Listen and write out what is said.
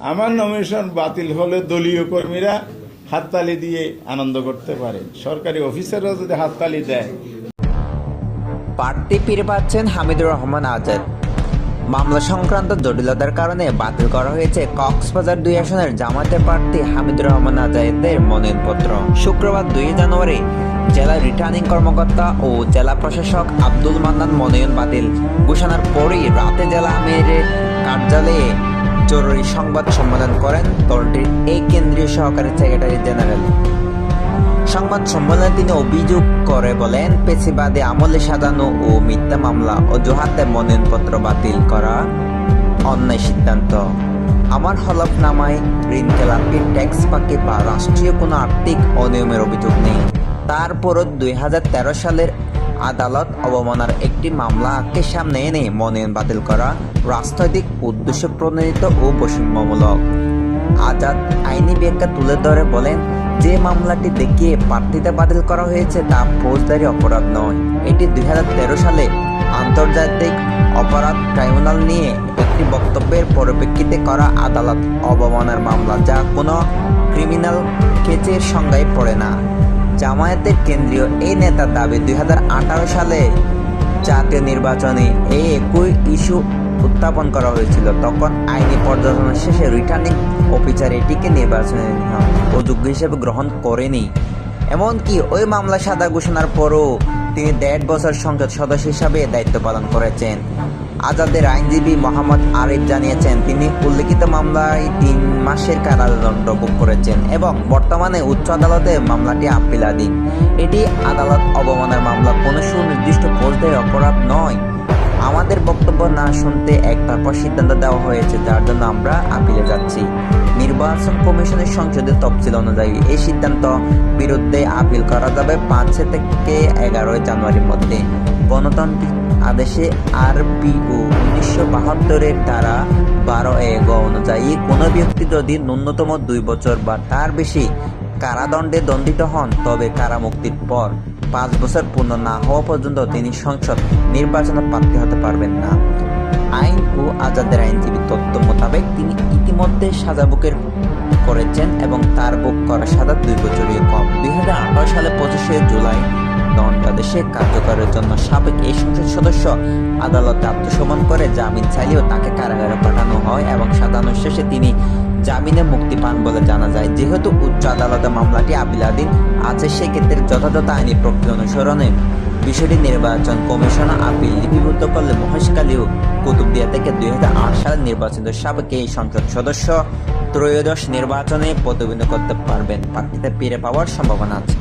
আমার নমিনেশন বাতিল হলে দলীয় কর্মীরা হাততালি দিয়ে আনন্দ করতে পারে। সরকারি অফিসাররা যদি হাততালি দেয়। প্রার্থী ফিরে পাচ্ছেন হামিদুর রহমান আজাদ। মামলা সংক্রান্ত জটিলতার কারণে বাতিল করা হয়েছে কক্সবাজার দুই আসনের জামাতের প্রার্থী হামিদুর রহমান আজাদের মনোনয়নপত্র। শুক্রবার দুই জানুয়ারি জেলা রিটার্নিং কর্মকর্তা ও জেলা প্রশাসক আব্দুল মান্নান মনোনয়ন বাতিল। ঘোষণার পরই রাতে জেলা আমিরের কার্যালয়ে জরুরি সংবাদ সম্মেলন করেন দলটির এই কেন্দ্রীয় সহকারী সেক্রেটারি জেনারেল। সংবাদ সম্মেলনে তিনি অভিযোগ করে বলেন, পেশিবাদে আমলে সাজানো ও মিথ্যা মামলা অজুহাতে মনোনয়নপত্র বাতিল করা অন্যায় সিদ্ধান্ত। আমার হলফনামায় ঋণ খেলাপি ট্যাক্স ফাঁকি বা রাষ্ট্রীয় কোনো আর্থিক অনিয়মের অভিযোগ নেই। তারপরও দুই সালের আদালত অবমাননার একটি মামলাকে সামনে এনে মনোনয়ন বাতিল করা রাজনৈতিক উদ্দেশ্য প্রণোদিত ও বৈষম্যমূলক। আজাদ আইনি ব্যাখ্যা তুলে ধরে বলেন, যে মামলাটি দেখিয়ে প্রার্থিতা বাতিল করা হয়েছে তা ফৌজদারি অপরাধ নয়। এটি দুই হাজার তেরো সালে আন্তর্জাতিক অপরাধ ট্রাইব্যুনাল নিয়ে একটি বক্তব্যের পরিপ্রেক্ষিতে করা আদালত অবমাননার মামলা যা কোনো ক্রিমিনাল কেচের সংজ্ঞায় পড়ে না। জামায়াতের কেন্দ্রীয় এই নেতার দাবি দুই হাজার আঠারো সালে জাতীয় নির্বাচনে এই একই ইস্যু উত্থাপন করা হয়েছিল। তখন আইনি পর্যালোচনা শেষে রিটার্নিং অফিসার এটিকে নির্বাচনের অযোগ্য হিসেবে গ্রহণ করেনি। এমনকি ওই মামলা সাদা ঘোষণার পরও তিনি দেড় বছর সংসদ সদস্য হিসাবে দায়িত্ব পালন করেছেন। আজাদের আইনজীবী মোহাম্মদ আরিফ জানিয়েছেন, তিনি উল্লেখিত মামলায় তিন মাসের কারাদণ্ড ভোগ করেছেন এবং বর্তমানে উচ্চ আদালতে মামলাটি আপিলাধীন। এটি আদালত অবমানের মামলা। কোনো সুনির্দিষ্ট ফৌজদারি অপরাধ নয়। আমাদের বক্তব্য না শুনতে একটার পর সিদ্ধান্ত দেওয়া হয়েছে, যার জন্য আমরা আপিলে যাচ্ছি। নির্বাচন কমিশনের সংসদীয় তফসিল অনুযায়ী এই সিদ্ধান্ত বিরুদ্ধে আপিল করা যাবে পাঁচ থেকে এগারোই জানুয়ারির মধ্যে। গণতান্ত্রিক আদেশে আরপিও উনিশশো বাহাত্তরের দ্বারা বারো এ গ অনুযায়ী কোনো ব্যক্তি যদি ন্যূনতম দুই বছর বা তার বেশি কারাদণ্ডে দণ্ডিত হন, তবে কারামুক্তির পর পাঁচ বছর পূর্ণ না হওয়া পর্যন্ত তিনি সংসদ নির্বাচনে প্রার্থী হতে পারবেন না। আইন ও আজাদের আইনজীবী তথ্য মোতাবেক তিনি ইতিমধ্যে সাজা বুকের করেছেন এবং তার বুক করা সাজা দুই বছরের কম। দুই হাজার আঠারো সালে পঁচিশে জুলাই দণ্ডাদেশে কার্যকরের জন্য সাবেক এই সংসদ সদস্য আদালতে আত্মসমর্পণ করে জামিন চাইলেও তাকে কারাগারে পাঠানো হয় এবং সাজানোর শেষে তিনি জামিনে মুক্তি পান বলে জানা যায়। যেহেতু উচ্চ আদালতে মামলাটি আপিলাধীন আছে, সেক্ষেত্রে যথাযথ আইনি প্রক্রিয়া অনুসরণে বিষয়টি নির্বাচন কমিশন আপিল লিপিবদ্ধ করলে মহেশকালী ও কুতুবদিয়া থেকে দুই সালে নির্বাচিত সাবেক এই সংসদ সদস্য ত্রয়োদশ নির্বাচনে প্রতিদ্বন্দ্বিতা করতে পারবেন। প্রার্থীতে ফিরে পাওয়ার সম্ভাবনা আছে।